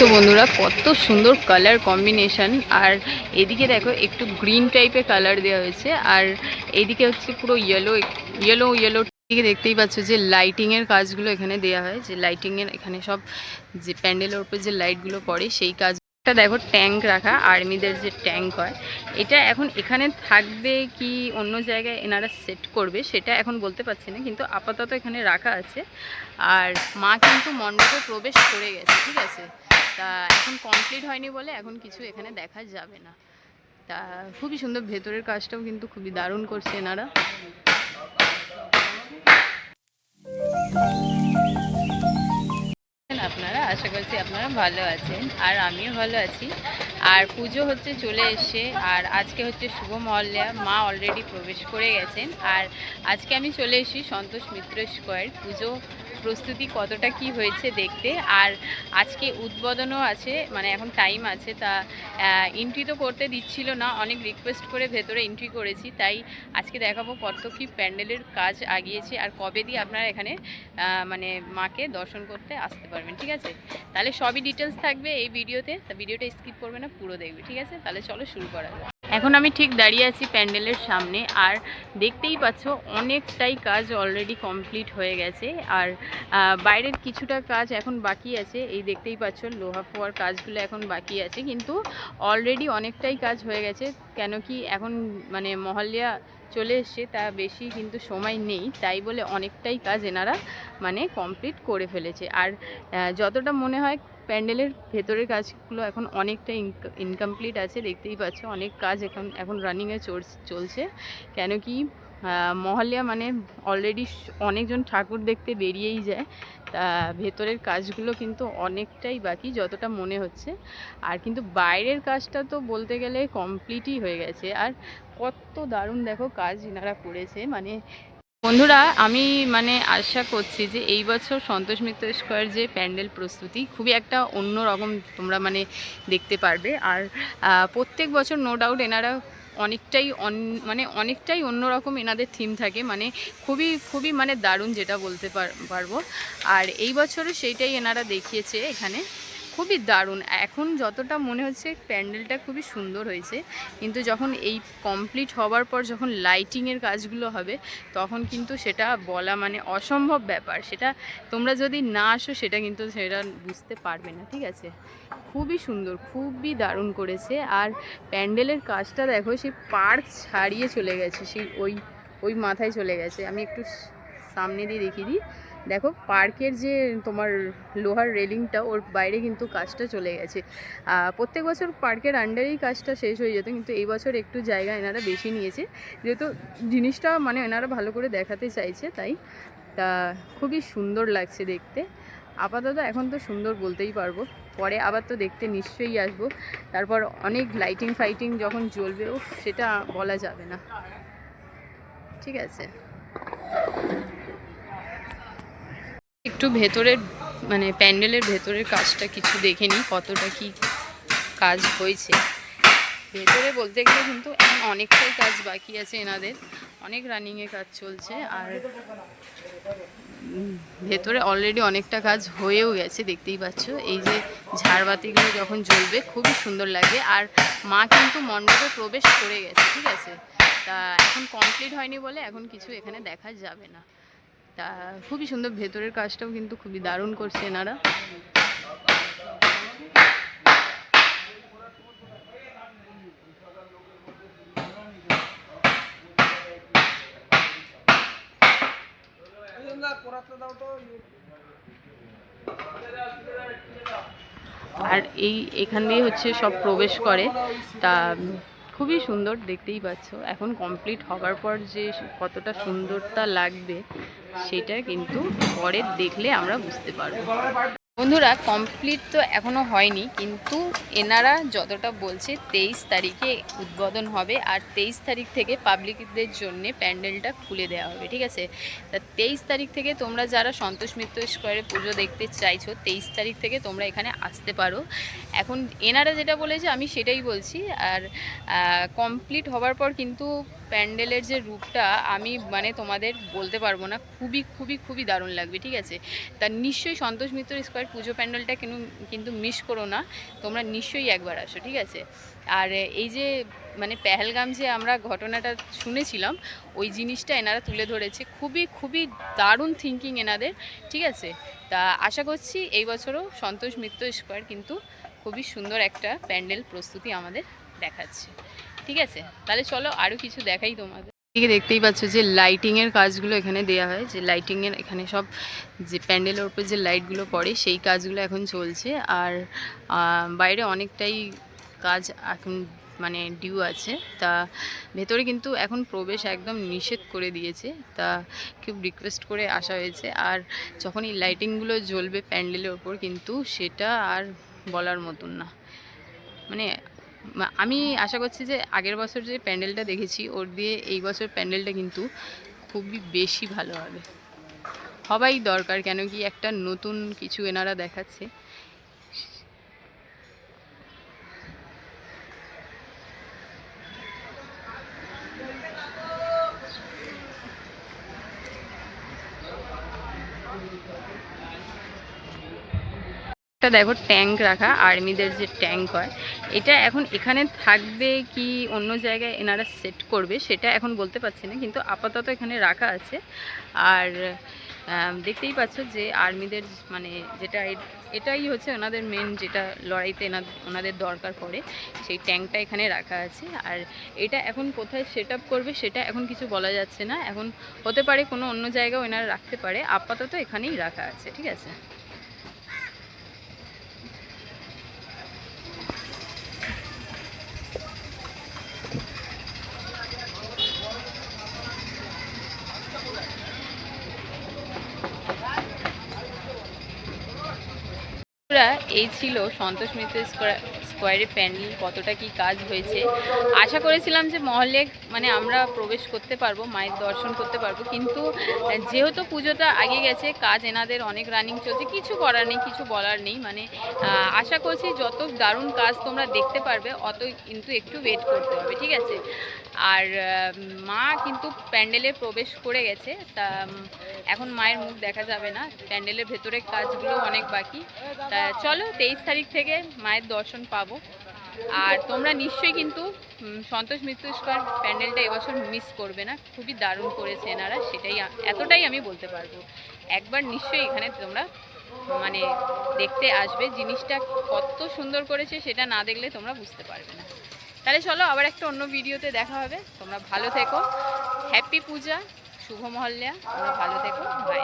তো বন্ধুরা, কত সুন্দর কালার কম্বিনেশন আর এদিকে দেখো, একটু গ্রিন টাইপের কালার দেওয়া হয়েছে। আর এদিকে হচ্ছে পুরো ইয়েলো ইয়েলো ইয়েলো দিকে দেখতেই পাচ্ছ যে লাইটিংয়ের কাজগুলো এখানে দেওয়া হয়। যে লাইটিংয়ের এখানে সব যে প্যান্ডেলের উপর যে লাইটগুলো পড়ে, সেই কাজ একটা দেখো ট্যাঙ্ক রাখা আর্মিদের যে ট্যাঙ্ক হয়। এটা এখন এখানে থাকবে কি অন্য জায়গায় এনারা সেট করবে, সেটা এখন বলতে পারছি না। কিন্তু আপাতত এখানে রাখা আছে। আর মা কিন্তু মণ্ডপে প্রবেশ করে গেছে, ঠিক আছে? তা এখন কমপ্লিট হয়নি বলে এখন কিছু এখানে দেখা যাবে না। তা খুবই সুন্দর ভেতরের কাজটাও কিন্তু খুবই দারুণ করছে এনারা। আপনারা? আশা করছি আপনারা ভালো আছেন। আর আমিও ভালো আছি। আর পুজো হচ্ছে চলে এসছে। আর আজকে হচ্ছে শুভ মহল্লা। মা অলরেডি প্রবেশ করে গেছেন। আর আজকে আমি চলে এসেছি সন্তোষ মিত্র স্কোয়ার পুজো প্রস্তুতি কতটা কি হয়েছে দেখতে? আর আজকে উদ্বোধনও আছে মানে এখন টাইম আছে, তা এন্ট্রি তো করতে দিচ্ছিল না, অনেক রিকোয়েস্ট করে ভেতরে এন্ট্রি করেছি, তাই আজকে দেখাবো কত কি প্যান্ডেলের কাজ আগিয়েছে, আর কবে দিয়ে আপনারা এখানে মানে মাকে দর্শন করতে আসতে পারবেন, ঠিক আছে? তাহলে সবই ডিটেলস থাকবে এই ভিডিওতে তা ভিডিওটা স্কিপ করবে না, পুরো দেখবে, ঠিক আছে? তাহলে চলো শুরু করা যাক। এখন আমি ঠিক দাঁড়িয়ে আছি প্যান্ডেলের সামনে আর দেখতেই পাচ্ছ অনেকটাই কাজ অলরেডি কমপ্লিট হয়ে গেছে। আর বাইরের কিছুটা কাজ এখন বাকি আছে। এই দেখতেই পাচ্ছ লোহা ফোয়ার কাজগুলো এখন বাকি আছে। কিন্তু অলরেডি অনেকটাই কাজ হয়ে গেছে। কেন কি এখন মানে মহল্লা চলে এসছে, তা বেশি কিন্তু সময় নেই। তাই বলে অনেকটাই কাজ এনারা মানে কমপ্লিট করে ফেলেছে। আর যতটা মনে হয় প্যান্ডেলের ভেতরের কাজগুলো এখন অনেকটা ইনকমপ্লিট আছে। দেখতেই পাচ্ছ অনেক কাজ এখন এখন রানিংয়ে চলছে। কেন কি মহল্লা মানে অলরেডি অনেকজন ঠাকুর দেখতে বেরিয়েই যায়। তা ভেতরের কাজগুলো কিন্তু অনেকটাই বাকি, যতটা মনে হচ্ছে। আর কিন্তু বাইরের কাজটা তো বলতে গেলে কমপ্লিটই হয়ে গেছে। আর কত দারুণ দেখো কাজ এনারা করেছে। মানে বন্ধুরা, আমি মানে আশা করছি যে এই বছর সন্তোষ মিত্র স্কোয়ার যে প্যান্ডেল প্রস্তুতি, খুবই একটা অন্য রকম তোমরা মানে দেখতে পারবে। আর প্রত্যেক বছর নো ডাউট এনারা অনেকটাই অন মানে অনেকটাই অন্যরকম এনাদের থিম থাকে। মানে খুবই খুবই মানে দারুণ যেটা বলতে পার- পারব। আর এই বছরও সেইটাই এনারা দেখিয়েছে এখানে। খুবই দারুণ। এখন যতটা মনে হচ্ছে প্যান্ডেলটা খুবই সুন্দর হয়েছে। কিন্তু যখন এই কমপ্লিট হওয়ার পর যখন লাইটিংয়ের কাজগুলো হবে, তখন কিন্তু সেটা বলা মানে অসম্ভব ব্যাপার। সেটা তোমরা যদি না আসো, সেটা কিন্তু সেটা বুঝতে পারবে না, ঠিক আছে? খুবই সুন্দর, খুবই দারুণ করেছে। আর প্যান্ডেলের কাজটা দেখো সেই পার্ক ছাড়িয়ে চলে গেছে, সেই ওই ওই মাথায় চলে গেছে। আমি একটু সামনে দিয়ে দেখিয়ে দিই। দেখো, পার্কের যে তোমার লোহার রেলিংটা, ওর বাইরে কিন্তু কাজটা চলে গেছে। প্রত্যেক বছর পার্কের আন্ডারেই কাজটা শেষ হয়ে যেত, কিন্তু এই বছর একটু জায়গা এনারা বেশি নিয়েছে। যেহেতু জিনিসটা মানে এনারা ভালো করে দেখাতে চাইছে, তাই। তা খুবই সুন্দর লাগছে দেখতে। আপাতত এখন তো সুন্দর বলতেই পারব। পরে আবার তো দেখতে নিশ্চয়ই আসব। তারপর অনেক লাইটিং ফাইটিং যখন জ্বলবে ও সেটা বলা যাবে না। ঠিক আছে। একটু ভেতরের মানে প্যান্ডেলের ভেতরের কাজটা কিছু দেখে নিই, কতটা কি কাজ হয়েছে। ভেতরে বলতে গেলে কিন্তু অনেকটাই কাজ বাকি আছে এনাদের, অনেক রানিংয়ে কাজ চলছে আর ভেতরে অলরেডি অনেকটা কাজ হয়েও গেছে, দেখতেই পাচ্ছ। এই যে ঝাড়বাতিগুলো যখন জ্বলবে, খুবই সুন্দর লাগবে। আর মা কিন্তু মণ্ডপে প্রবেশ করে গেছে, ঠিক আছে? তা এখন কমপ্লিট হয়নি বলে এখন কিছু এখানে দেখা যাবে না। তা, খুবই সুন্দর ভেতরের কাজটাও কিন্তু খুবই দারুণ করছে এনারা। আর এই এখান দিয়ে হচ্ছে সব প্রবেশ করে। তা খুবই সুন্দর দেখতেই পাচ্ছ। এখন কমপ্লিট হবার পর যে কতটা সুন্দরতা লাগবে, সেটা কিন্তু পরে দেখলে আমরা বুঝতে পারব। বন্ধুরা কমপ্লিট তো এখনও হয়নি, কিন্তু এনারা যতটা বলছে, তেইশ তারিখে উদ্বোধন হবে আর তেইশ তারিখ থেকে পাবলিকদের জন্য প্যান্ডেলটা খুলে দেওয়া হবে, ঠিক আছে? তা তেইশ তারিখ থেকে তোমরা যারা সন্তোষ মিত্র স্কোয়ারে পুজো দেখতে চাইছো, তেইশ তারিখ থেকে তোমরা এখানে আসতে পারো। এখন এনারা যেটা বলেছে, আমি সেটাই বলছি। আর কমপ্লিট হওয়ার পর কিন্তু প্যান্ডেলের যে রূপটা আমি মানে তোমাদের বলতে পারব না, খুবই খুবই খুবই দারুণ লাগবে, ঠিক আছে? তা নিশ্চয়ই সন্তোষ মিত্র স্কোয়ার পুজো প্যান্ডেলটা কিন্তু কিন্তু মিস করো না, তোমরা নিশ্চয়ই একবার আসো, ঠিক আছে? আর এই যে মানে পেহেলগাম যে আমরা ঘটনাটা শুনেছিলাম, ওই জিনিসটা এনারা তুলে ধরেছে, খুবই খুবই দারুণ থিঙ্কিং এনাদের, ঠিক আছে? তা আশা করছি এই বছরও সন্তোষ মিত্র স্কোয়ার কিন্তু খুবই সুন্দর একটা প্যান্ডেল প্রস্তুতি আমাদের দেখাচ্ছে। ঠিক আছে? তাহলে চলো আরও কিছু দেখাই তোমাদের। এদিকে দেখতেই পাচ্ছ যে লাইটিংয়ের কাজগুলো এখানে দেয়া হয়, যে লাইটিংয়ের এখানে সব যে প্যান্ডেলের উপর যে লাইটগুলো পড়ে, সেই কাজগুলো এখন চলছে। আর বাইরে অনেকটাই কাজ এখন মানে ডিউ আছে। তা ভেতরে কিন্তু এখন প্রবেশ একদম নিষেধ করে দিয়েছে। তা খুব রিকোয়েস্ট করে আসা হয়েছে। আর যখন এই লাইটিংগুলো জ্বলবে প্যান্ডেলের ওপর কিন্তু সেটা আর বলার মতন না। মানে আমি আশা করছি যে আগের বছর যে প্যান্ডেলটা দেখেছি, ওর দিয়ে এই বছর প্যান্ডেলটা কিন্তু খুবই বেশি ভালো হবে। হবাই দরকার কেন কি একটা নতুন কিছু এনারা দেখাচ্ছে। একটা দেখো ট্যাঙ্ক রাখা আর্মিদের যে ট্যাঙ্ক হয়, এটা এখন এখানে থাকবে কি অন্য জায়গায় এনারা সেট করবে সেটা এখন বলতে পারছি না, কিন্তু আপাতত এখানে রাখা আছে। আর দেখতেই পাচ্ছ যে আর্মিদের মানে যেটা এটাই হচ্ছে ওনাদের মেন যেটা লড়াইতে ওনাদের দরকার পড়ে, সেই ট্যাঙ্কটা এখানে রাখা আছে। আর এটা এখন কোথায় সেট করবে সেটা এখন কিছু বলা যাচ্ছে না। এখন হতে পারে কোনো অন্য জায়গায় ওনারা রাখতে পারে, আপাতত এখানেই রাখা আছে, ঠিক আছে? বন্ধুরা, এই ছিল সন্তোষ মিত্র স্কোয়ার প্যান্ডেল কতটা কি কাজ হয়েছে। আশা করেছিলাম যে মহলে মানে আমরা প্রবেশ করতে পারব মায়ের দর্শন করতে পারব কিন্তু যেহেতু পুজোটা আগে গেছে কাজ এনাদের অনেক রানিং চলছে কিছু করার নেই কিছু বলার নেই মানে আশা করছি যত দারুণ কাজ তোমরা দেখতে পারবে অত কিন্তু একটু ওয়েট করতে হবে ঠিক আছে? আর মা কিন্তু প্যান্ডেলে প্রবেশ করে গেছে তা এখন মায়ের মুখ দেখা যাবে না প্যান্ডেলের ভেতরে কাজগুলো অনেক বাকি তা চলো তেইশ তারিখ থেকে মায়ের দর্শন পাবো। আর তোমরা নিশ্চয়ই কিন্তু সন্তোষ মিত্র স্কোয়ার প্যান্ডেলটা এবছর মিস করবে না। খুবই দারুণ করেছে এনারা, সেটাই এতটাই আমি বলতে পারব। একবার নিশ্চয়ই এখানে তোমরা মানে দেখতে আসবে। জিনিসটা কত সুন্দর করেছে সেটা না দেখলে তোমরা বুঝতে পারবে না। তাহলে চলো আবার একটা অন্য ভিডিওতে দেখা হবে। তোমরা ভালো থেকো। হ্যাপি পূজা, শুভ মহল্লা। তোমরা ভালো থেকো। বাই